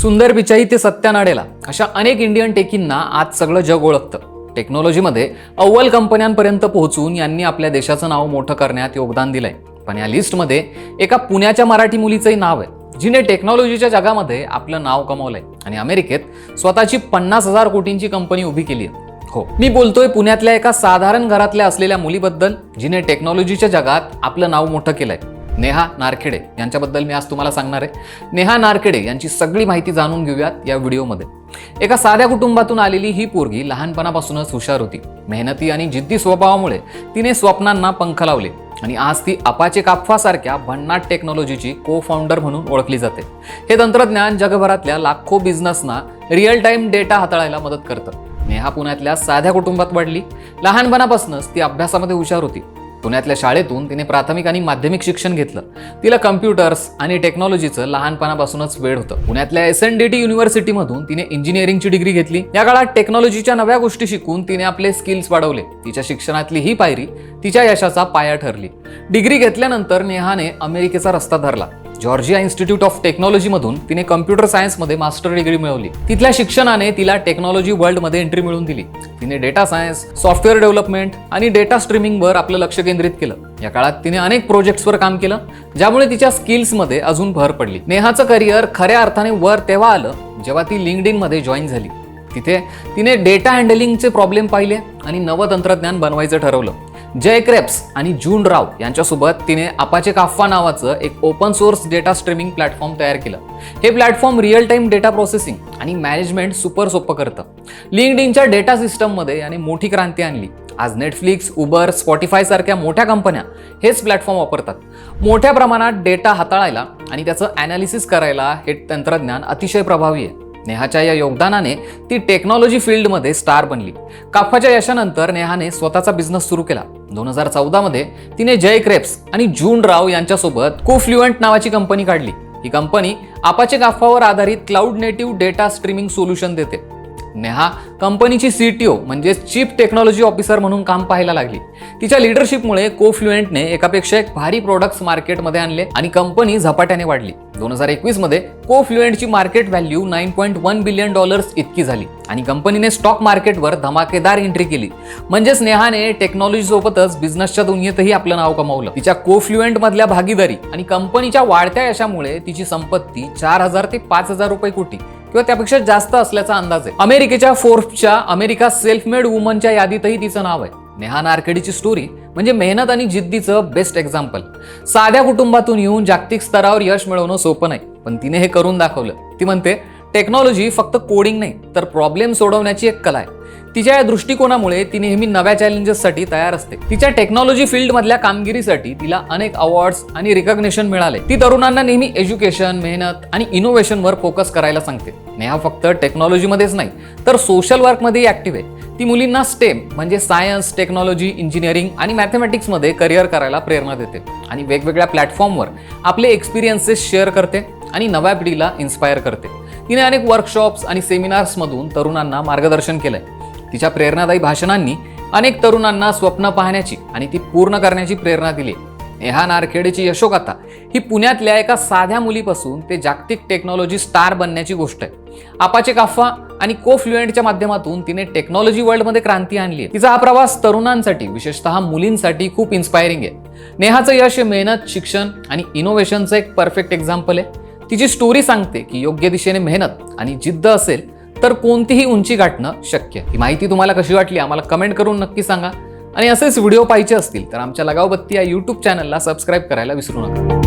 सुंदर पिचाई ते सत्यानाडेला. अशा अनेक इंडियन टेकींना आज सगळं जग ओळखतं. टेक्नॉलॉजीमध्ये अव्वल कंपन्यांपर्यंत पोहोचून यांनी आपल्या देशाचं नाव मोठं करण्यात योगदान दिलंय. पण या लिस्टमध्ये एका पुण्याच्या मराठी मुलीचंही नाव आहे जिने टेक्नॉलॉजीच्या जगामध्ये आपलं नाव कमवलंय. आणि अमेरिकेत स्वतःची पन्नास हजार कोटींची कंपनी उभी केली आहे. हो मी बोलतोय पुण्यातल्या एका साधारण घरातल्या असलेल्या मुलीबद्दल जिने टेक्नॉलॉजीच्या जगात आपलं नाव मोठं केलंय. नेहा नारखेडे यांच्याबद्दल मी आज तुम्हाला सांगणार आहे. नेहा नारखेडे यांची सगळी माहिती जाणून घेऊयात या व्हिडिओमध्ये. एका साध्या कुटुंबातून आलेली ही पोरगी लहानपणापासूनच हुशार होती. मेहनती आणि जिद्दी स्वभावामुळे तिने स्वप्नांना पंख लावले आणि आज ती अपाचे काप्फासारख्या भन्नाट टेक्नॉलॉजीची को फाउंडर म्हणून ओळखली जाते. हे तंत्रज्ञान जगभरातल्या लाखो बिझनेसना रिअल टाईम डेटा हाताळायला मदत करतं. नेहा पुण्यातल्या साध्या कुटुंबात वाढली लहानपणापासूनच ती अभ्यासामध्ये हुशार होती. पुण्यातल्या शाळेतून तिने प्राथमिक आणि माध्यमिक शिक्षण घेतलं. तिला कम्प्युटर्स आणि टेक्नॉलॉजीचं लहानपणापासूनच वेळ होतं. पुण्यातल्या एस एन डी टी युनिव्हर्सिटीमधून तिने इंजिनिअरिंगची डिग्री घेतली. या काळात टेक्नॉलॉजीच्या नव्या गोष्टी शिकून तिने आपले स्किल्स वाढवले. तिच्या शिक्षणातली ही पायरी तिच्या यशाचा पाया ठरली. डिग्री घेतल्यानंतर नेहाने अमेरिकेचा रस्ता धरला. जॉर्जिया इन्स्टिट्यूट ऑफ टेक्नॉलॉजीमधून तिने कम्प्युटर सायन्समध्ये मास्टर डिग्री मिळवली. तिथल्या शिक्षणाने तिला टेक्नॉलॉजी वर्ल्डमध्ये एंट्री मिळवून दिली. तिने डेटा सायन्स सॉफ्टवेअर डेव्हलपमेंट आणि डेटा स्ट्रीमिंगवर आपलं लक्ष केंद्रित केलं. या काळात तिने अनेक प्रोजेक्ट्सवर काम केलं ज्यामुळे तिच्या स्किल्समध्ये अजून भर पडली. नेहाचं करिअर खऱ्या अर्थाने वर तेव्हा आलं जेव्हा ती लिंक्डमध्ये जॉईन झाली. तिथे तिने डेटा हँडलिंगचे प्रॉब्लेम पाहिले आणि नवं तंत्रज्ञान बनवायचं ठरवलं. जय क्रेप्स आणि जून राव यांच्यासोबत तिने अपाचे काफ्फा नावाचं एक open source data streaming platform तयार केलं. हे platform real time data processing आणि मॅनेजमेंट सुपर सोपं करतं. लिंक्ड इनच्या डेटा सिस्टममध्ये याने मोठी क्रांती आणली. आज नेटफ्लिक्स उबर स्पॉटीफाय सारख्या मोठ्या कंपन्या हेच प्लॅटफॉर्म वापरतात. मोठ्या प्रमाणात डेटा हाताळायला आणि त्याचं ॲनालिसिस करायला हे तंत्रज्ञान अतिशय प्रभावी आहे. नेहाच्या या योगदानाने ती टेक्नॉलॉजी फील्डमध्ये स्टार बनली. काफाच्या यशानंतर नेहाने स्वतःचा बिझनेस सुरू केला. दोन हजार चौदामध्ये तिने जय क्रेप्स आणि जून राव यांच्यासोबत कोफ्ल्युएंट नावाची कंपनी काढली. ही कंपनी आपाचे काफावर आधारित cloud native data streaming solution देते. नेहा कंपनीची सी टी ओ म्हणजे चीफ टेक्नॉलॉजी ऑफिसर म्हणून काम पाहायला लागली. तिच्या लिडरशिपमुळे कोफ्लुएंटने एकापेक्षा एक भारी प्रोडक्ट्स मार्केटमध्ये आणले आणि कंपनी झपाट्याने वाढली. दोन हजार एकवीसमध्ये कोफ्लुएंटची market value nine point one billion dollars इतकी झाली आणि कंपनीने स्टॉक मार्केटवर धमाकेदार एंट्री केली. म्हणजेच नेहाने टेक्नॉलॉजी सोबतच बिझनेसच्या दुनियेतही आपलं नाव कमावलं. तिच्या कोफ्लुएंट मधल्या भागीदारी आणि कंपनीच्या वाढत्या यशामुळे तिची संपत्ती चार हजार ते पाच हजार रुपये कोटी. किंवा त्यापेक्षा जास्त असल्याचा अंदाज आहे. अमेरिकेच्या फोर्सच्या अमेरिका सेल्फ मेड वुमनच्या यादीतही तिचं नाव आहे. नेहा नारखेडीची स्टोरी म्हणजे मेहनत आणि जिद्दीचं बेस्ट एक्झाम्पल साध्या कुटुंबातून येऊन जागतिक स्तरावर यश मिळवणं सोपं नाही पण तिने हे करून दाखवलं. ती म्हणते टेक्नॉलॉजी फक्त कोडिंग नाही तर प्रॉब्लेम सोडवण्याची एक कला आहे. तिच्या या दृष्टिकोनामुळे ती नेहमी नव्या चॅलेंजेससाठी तयार असते. तिच्या टेक्नॉलॉजी फील्डमधल्या कामगिरीसाठी तिला अनेक अवॉर्ड्स आणि रिकग्नेशन मिळाले. ती तरुणांना नेहमी एज्युकेशन मेहनत आणि इनोव्हेशनवर फोकस करायला सांगते. नेहा फक्त टेक्नॉलॉजीमध्येच नाही तर सोशल वर्कमध्येही ॲक्टिव्ह आहे. ती मुलींना स्टेम म्हणजे सायन्स टेक्नॉलॉजी इंजिनिअरिंग आणि मॅथमॅटिक्समध्ये करिअर करायला प्रेरणा देते आणि वेगवेगळ्या प्लॅटफॉर्मवर आपले एक्सपिरियन्सेस शेअर करते आणि नव्या पिढीला इन्स्पायर करते. तिने अनेक वर्कशॉप्स आणि सेमिनार्समधून तरुणांना मार्गदर्शन केलंय. तिच्या प्रेरणादायी भाषणांनी अनेक तरुणांना स्वप्न पाहण्याची आणि ती पूर्ण करण्याची प्रेरणा दिली. नेहा नारखेडेची यशोगाथा ही पुण्यातल्या एका साध्या मुलीपासून ते जागतिक टेक्नॉलॉजी स्टार बनण्याची गोष्ट आहे. आपाचे काफा आणि कोफ्लुएंटच्या माध्यमातून तिने टेक्नॉलॉजी वर्ल्डमध्ये क्रांती आणली आहे. तिचा हा प्रवास तरुणांसाठी विशेषतः मुलींसाठी खूप इन्स्पायरिंग आहे. नेहाचं यश हे मेहनत शिक्षण आणि इनोव्हेशनचं एक परफेक्ट एक्झाम्पल आहे. तिची स्टोरी सांगते की योग्य दिशेने मेहनत आणि जिद्द असेल तर कोणतीही उंची गाठणं शक्य. ही माहिती तुम्हाला कशी वाटली आम्हाला कमेंट करून नक्की सांगा. आणि असेच व्हिडिओ पाहिजे असतील तर आमच्या लगावबत्ती या यूट्यूब चॅनलला सबस्क्राईब करायला विसरू नका.